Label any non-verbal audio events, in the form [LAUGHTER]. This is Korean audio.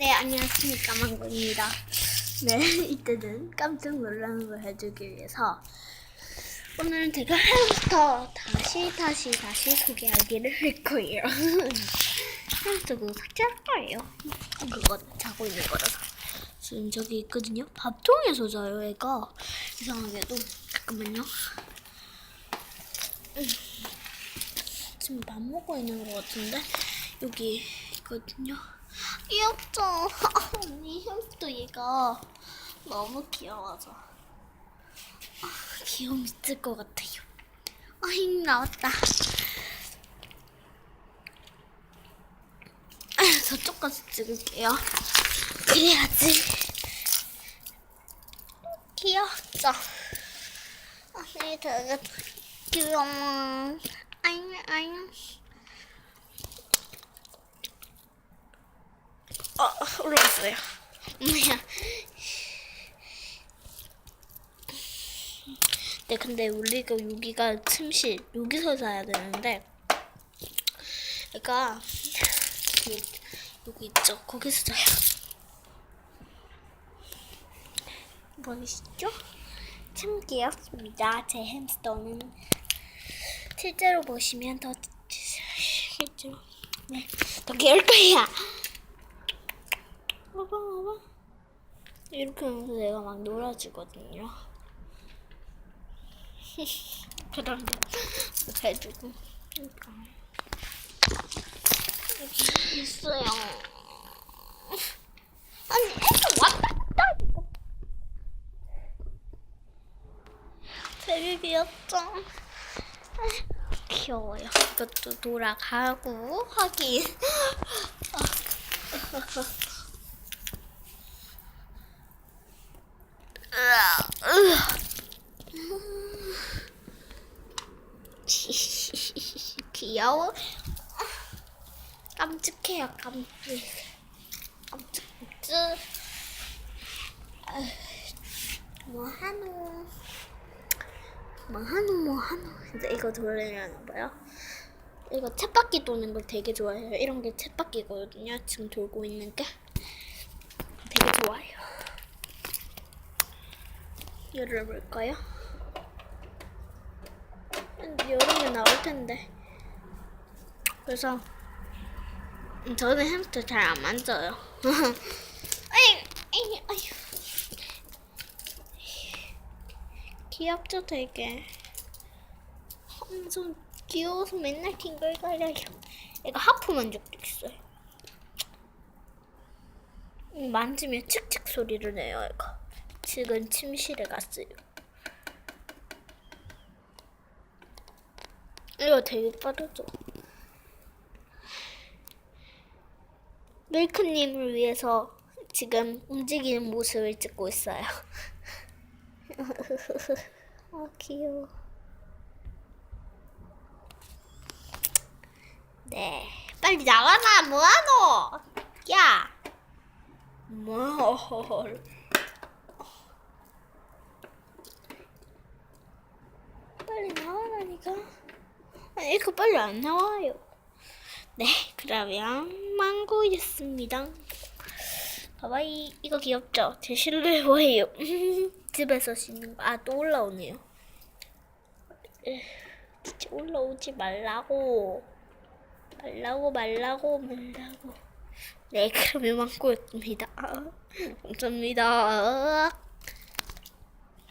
네, 안녕하십니까. 망고입니다. 네, [LAUGHS] 이때는 깜짝 놀라는 걸 해주기 위해서 오늘은 제가 햄스터 다시 다시 다시 소개하기를 할 거예요. [LAUGHS] 햄스터 그거 삭제할 거예요. 그거 자고 있는 거라서. 지금 저기 있거든요. 밥통에서 자요, 얘가. 이상하게도. 잠깐만요. 음. 지금 밥 먹고 있는 것 같은데 여기 있거든요. 귀엽죠? [LAUGHS] 언니 햄스터 얘가 너무 귀여워서 아, 귀여움 있을 것 같아요. 아, 힘 나왔다. 아, [LAUGHS] 저쪽까지 찍을게요. 그래야지. 귀엽죠? 아, 네, 되게 귀여워. 아잉, 아잉. 어, 올라왔어요. 뭐야. 네, 근데 우리가 여기가 침실, 여기서 자야 되는데, 얘가, 여기, 여기 있죠? 거기서 자요. 보이시죠? 참 귀엽습니다. 제 햄스터는. 실제로 보시면 더, 실제로, 네, 더 귀여울 거야. 봐봐 [LAUGHS] 봐봐 이렇게 하면서 내가 막 놀아주거든요. [LAUGHS] 거 해주고. 그러니까 있어요. [LAUGHS] 아니 애가 왔다 갔다 하니까. 되게 귀엽죠? 아, 귀여워요. 이것도 돌아가고 하긴 귀여워. 깜찍해요, 깜찍. 깜찍, 깜찍. 뭐하노? 뭐하노, 뭐하노. 이제 이거 돌리려나 봐요. 이거 챗바퀴 도는 걸 되게 좋아해요. 이런 게 챗바퀴거든요. 지금 돌고 있는 게. 되게 좋아요. 열어볼까요? 여름에 나올 텐데. 그래서 음, 저는 햄스터 잘 안 만져요. [LAUGHS] 귀엽죠, 되게. 엄청 귀여워서 맨날 뒹굴거려요. 얘가 하품한 적도 있어요. 음, 만지면 칙칙 소리를 내요, 얘가. 지금 침실에 갔어요. 이거 되게 빠르죠? 밀크님을 위해서 지금 움직이는 모습을 찍고 있어요. [LAUGHS] 아, 귀여워. 네. 빨리 나가라, 뭐하노? 야! 뭘. 빨리 나와라니까. 아니, 이거 빨리 안 나와요. 네, 그러면 망고였습니다. 봐봐 이, 이거 귀엽죠? 제 실루엣 뭐예요? [LAUGHS] 집에서 씻는 거. 아, 또 올라오네요. 진짜 올라오지 말라고. 말라고, 말라고, 말라고. 네, 그러면 망고였습니다. [LAUGHS] 감사합니다.